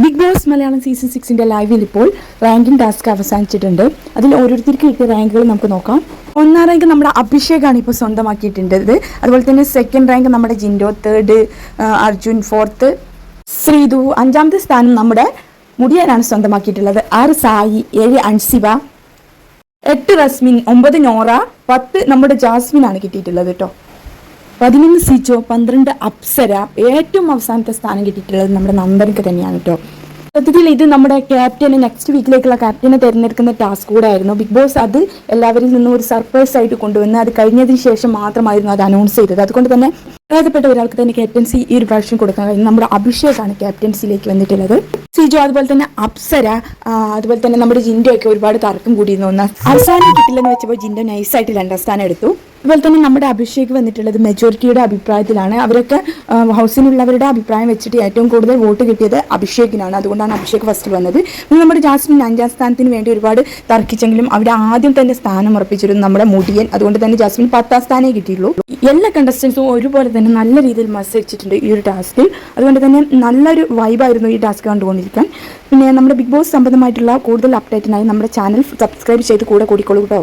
Big Boss Malayalam season സിക്സിന്റെ ലൈവിൽ ഇപ്പോൾ റാങ്കിംഗ് ടാസ്ക് അവസാനിച്ചിട്ടുണ്ട്. അതിൽ ഓരോരുത്തർക്ക് കിട്ടിയ റാങ്കുകൾ നമുക്ക് നോക്കാം. ഒന്നാം റാങ്ക് നമ്മുടെ അഭിഷേകാണ് ഇപ്പോൾ സ്വന്തമാക്കിയിട്ടുണ്ടത് അതുപോലെ തന്നെ സെക്കൻഡ് റാങ്ക് നമ്മുടെ ജിൻഡോ തേർഡ് അർജുൻ ഫോർത്ത് ശ്രീതു. അഞ്ചാമത്തെ സ്ഥാനം നമ്മുടെ മുടിയാനാണ് സ്വന്തമാക്കിയിട്ടുള്ളത്. ആറ് സായി ഏഴ് അൻസിബ എട്ട് റസ്മിൻ ഒമ്പത് നോറ പത്ത് നമ്മുടെ ജാസ്മിൻ ആണ് കിട്ടിയിട്ടുള്ളത് കേട്ടോ. പതിനൊന്ന് സിജോ പന്ത്രണ്ട് അപ്സര ഏറ്റവും അവസാനത്തെ സ്ഥാനം കിട്ടിയിട്ടുള്ളത് നമ്മുടെ നന്ദനക്ക് തന്നെയാണ് കേട്ടോ സത്യത്തിൽ ഇത് നമ്മുടെ ക്യാപ്റ്റന് നെക്സ്റ്റ് വീക്കിലേക്കുള്ള ക്യാപ്റ്റനെ തിരഞ്ഞെടുക്കുന്ന ടാസ്ക് കൂടെ ആയിരുന്നു. ബിഗ് ബോസ് അത് എല്ലാവരിൽ നിന്നും ഒരു സർപ്രൈസ് ആയിട്ട് കൊണ്ടുവന്ന് അത് കഴിഞ്ഞതിന് ശേഷം മാത്രമായിരുന്നു അത് അനൗൺസ് ചെയ്തത്. അതുകൊണ്ട് തന്നെ പ്രധാനപ്പെട്ട ഒരാൾക്ക് തന്നെ ക്യാപ്റ്റൻസി ഈ ഒരു പ്രാവശ്യം കൊടുക്കാൻ കഴിഞ്ഞു നമ്മുടെ അഭിഷേകാണ് ക്യാപ്റ്റൻസിയിലേക്ക് വന്നിട്ടുള്ളത്. സിജു അതുപോലെ തന്നെ അപ്സര അതുപോലെ തന്നെ നമ്മുടെ ജിൻഡോ ഒക്കെ ഒരുപാട് തർക്കം കൂടിയിരുന്നു. ഒന്ന് അവസാനം കിട്ടില്ലെന്ന് വെച്ചപ്പോൾ ജിൻഡോ നൈസായിട്ട് രണ്ടാം സ്ഥാനം എടുത്തു. അതുപോലെ തന്നെ നമ്മുടെ അഭിഷേക് വന്നിട്ടുള്ളത് മെജോറിറ്റിയുടെ അഭിപ്രായത്തിലാണ്. അവരൊക്കെ ഹൗസിനുള്ളവരുടെ അഭിപ്രായം വെച്ചിട്ട് ഏറ്റവും കൂടുതൽ വോട്ട് കിട്ടിയത് അഭിഷേകിനാണ്. അതുകൊണ്ടാണ് അഭിഷേക് ഫസ്റ്റ് വന്നത്. നമ്മുടെ ജാസ്മിൻ അഞ്ചാം സ്ഥാനത്തിന് വേണ്ടി ഒരുപാട് തർക്കിച്ചെങ്കിലും അവിടെ ആദ്യം തന്നെ സ്ഥാനം ഉറപ്പിച്ചിരുന്നു നമ്മുടെ മുടിയൻ. അതുകൊണ്ട് തന്നെ ജാസ്മിൻ പത്താം സ്ഥാനേ കിട്ടിയുള്ളൂ എല്ലാ കണ്ടസ്റ്റൻസും ഒരുപോലെ തന്നെ നല്ല രീതിയിൽ മത്സരിച്ചിട്ടുണ്ട് ഈ ഒരു ടാസ്കിൽ. അതുകൊണ്ട് തന്നെ നല്ലൊരു വൈബായിരുന്നു ഈ ടാസ്ക് കണ്ടുകൊണ്ടിരിക്കാൻ. പിന്നെ നമ്മുടെ ബിഗ് ബോസ് സംബന്ധമായിട്ടുള്ള കൂടുതൽ അപ്ഡേറ്റിനായി നമ്മുടെ ചാനൽ സബ്സ്ക്രൈബ് ചെയ്ത് കൂടെ കൂടിക്കോളൂ കേട്ടോ.